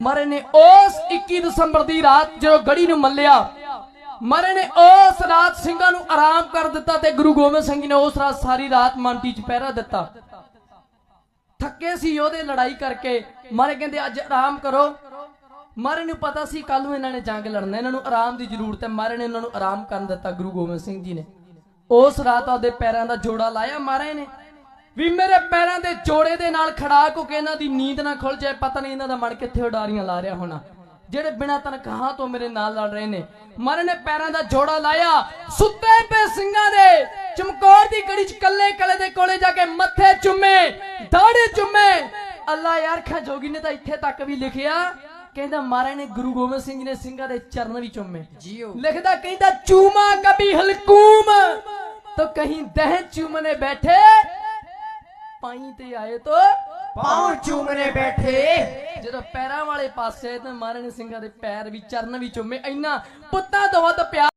ਮਹਾਰਾਜ ਨੇ ਉਸ 21 ਦਸੰਬਰ ਦੀ ਰਾਤ ਜਦੋਂ ਗੜੀ ਨੂੰ ਮੱਲਿਆ ਮਹਾਰਾਜ ਨੇ ਉਸ ਰਾਤ ਸਿੰਘਾਂ ਨੂੰ ਆਰਾਮ ਕਰ ਦਿੱਤਾ ਤੇ ਗੁਰੂ ਗੋਬਿੰਦ ਸਿੰਘ ਜੀ ਨੇ ਉਸ ਰਾਤ ਸਾਰੀ ਰਾਤ ਮੰਟੀ 'ਚ ਪਹਿਰਾ ਦਿੱਤਾ। ਥੱਕੇ ਸੀ ਉਹਦੇ ਲੜਾਈ ਕਰਕੇ, ਮਾਰੇ ਕਹਿੰਦੇ ਅੱਜ ਆਰਾਮ ਕਰੋ। ਮਾਰੇ ਨੂੰ ਪਤਾ ਸੀ ਕੱਲ ਨੂੰ ਇਹਨਾਂ ਨੇ ਜੰਗ ਲੜਨਾ, ਇਹਨਾਂ ਨੂੰ ਆਰਾਮ ਦੀ ਜ਼ਰੂਰਤ ਹੈ, ਮਾਰੇ ਨੇ ਇਹਨਾਂ ਨੂੰ ਆਰਾਮ ਕਰਨ ਦਿੱਤਾ ਗੁਰੂ ਗੋਬਿੰਦ ਸਿੰਘ ਜੀ ਨੇ। ਉਸ ਰਾਤ ਉਹਦੇ ਪੈਰਾਂ ਦਾ ਜੋੜਾ ਲਾਇਆ ਮਾਰੇ ਨੇ। ਵੀ ਮੇਰੇ ਪੈਰਾਂ ਦੇ ਜੋੜੇ ਦੇ ਨਾਲ ਖੜਾ ਕੋ ਕੇ ਇਹਨਾਂ ਦੀ ਨੀਂਦ ਨਾ ਖੁੱਲ ਜਾਏ ਪਤਾ ਨਹੀਂ ਇਹਨਾਂ ਦਾ ਮਨ ਕਿੱਥੇ ਉਡਾਰੀਆਂ ਲਾ ਰਿਹਾ ਹੋਣਾ। ਜਿਹੜੇ ਬਿਨਾ ਤਨਖਾਹ ਤੋਂ ਮੇਰੇ ਨਾਲ ਲੜ ਰਹੇ ਨੇ ਮਰਨ ਨੇ ਪੈਰਾਂ ਦਾ ਜੋੜਾ ਲਾਇਆ ਸੁੱਤੇ ਪਏ ਸਿੰਘਾਂ ਦੇ ਚਮਕੌਰ ਦੀ ਗੜੀ ਚ ਕੱਲੇ ਕੱਲੇ ਦੇ ਕੋਲੇ ਜਾ ਕੇ ਮੱਥੇ ਚੁੰਮੇ ਦਾੜੇ ਚੁੰਮੇ। ਅੱਲਾ ਯਾਰ ਖਾ ਜੋਗੀ ਨੇ ਤਾਂ ਇੱਥੇ ਤੱਕ ਵੀ ਲਿਖਿਆ ਕਹਿੰਦਾ ਮਾਰੇ ਨੇ ਗੁਰੂ ਗੋਬਿੰਦ ਸਿੰਘ ਨੇ ਸਿੰਘਾਂ ਦੇ ਚਰਨ ਵੀ ਚੁੰਮੇ। ਜੀਓ। ਲਿਖਦਾ ਕਹਿੰਦਾ ਚੂਮਾ ਕਬੀ ਹਲਕੂਮ। ਤੋ ਕਹੀਂ ਦਹ ਚੁੰਮਨੇ ਬੈਠੇ ਪਾਈ ਤੇ ਆਏ ਤੋ ਪਾਉ ਚੂਮਨੇ ਬੈਠੇ। ਜਦੋਂ ਪੈਰਾਂ ਵਾਲੇ ਪਾਸੇ ਤੇ ਮਹਾਰਾਜ ਨੇ ਸਿੰਘਾਂ ਦੇ ਪੈਰ ਵੀ ਚਰਨ ਵੀ ਚੁੰਮੇ ਇੰਨਾ ਪੁੱਤਾਂ ਤੋਂ ਵੱਧ ਪਿਆਰ